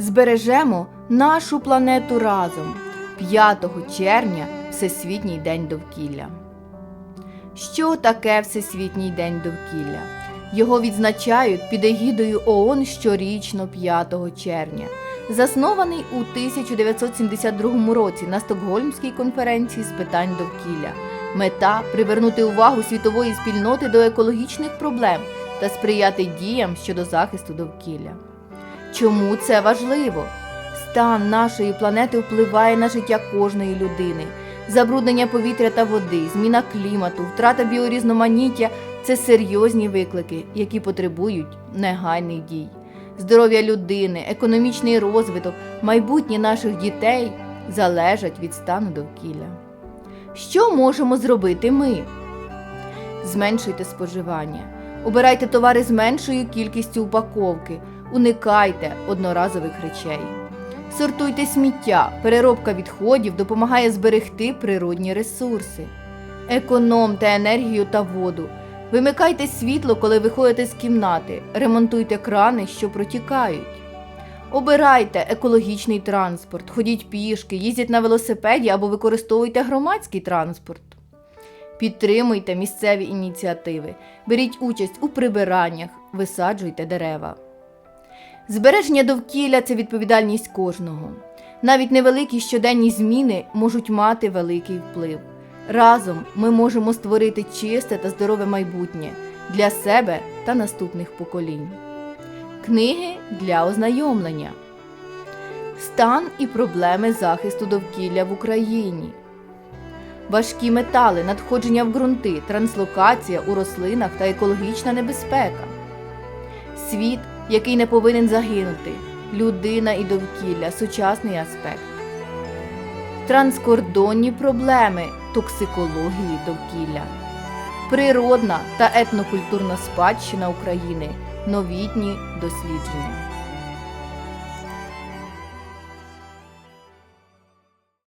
Збережемо нашу планету разом 5 червня Всесвітній день довкілля. Що таке Всесвітній день довкілля? Його відзначають під егідою ООН щорічно 5 червня. Заснований у 1972 році на Стокгольмській конференції з питань довкілля. Мета привернути увагу світової спільноти до екологічних проблем та сприяти діям щодо захисту довкілля. Чому це важливо? Стан нашої планети впливає на життя кожної людини. Забруднення повітря та води, зміна клімату, втрата біорізноманіття це серйозні виклики, які потребують негайних дій. Здоров'я людини, економічний розвиток, майбутнє наших дітей залежать від стану довкілля. Що можемо зробити ми? Зменшуйте споживання. Обирайте товари з меншою кількістю упаковки, уникайте одноразових речей. Сортуйте сміття, переробка відходів допомагає зберегти природні ресурси. Економте енергію та воду. Вимикайте світло, коли виходите з кімнати, ремонтуйте крани, що протікають. Обирайте екологічний транспорт, ходіть пішки, їздіть на велосипеді або використовуйте громадський транспорт. Підтримуйте місцеві ініціативи, беріть участь у прибираннях, висаджуйте дерева. Збереження довкілля це відповідальність кожного. Навіть невеликі щоденні зміни можуть мати великий вплив. Разом ми можемо створити чисте та здорове майбутнє для себе та наступних поколінь. Книги для ознайомлення. Стан і проблеми захисту довкілля в Україні. Важкі метали, надходження в ґрунти, транслокація у рослинах та екологічна небезпека. Світ, який не повинен загинути, людина і довкілля, сучасний аспект. Транскордонні проблеми токсикології довкілля. Природна та етнокультурна спадщина України. Новітні дослідження.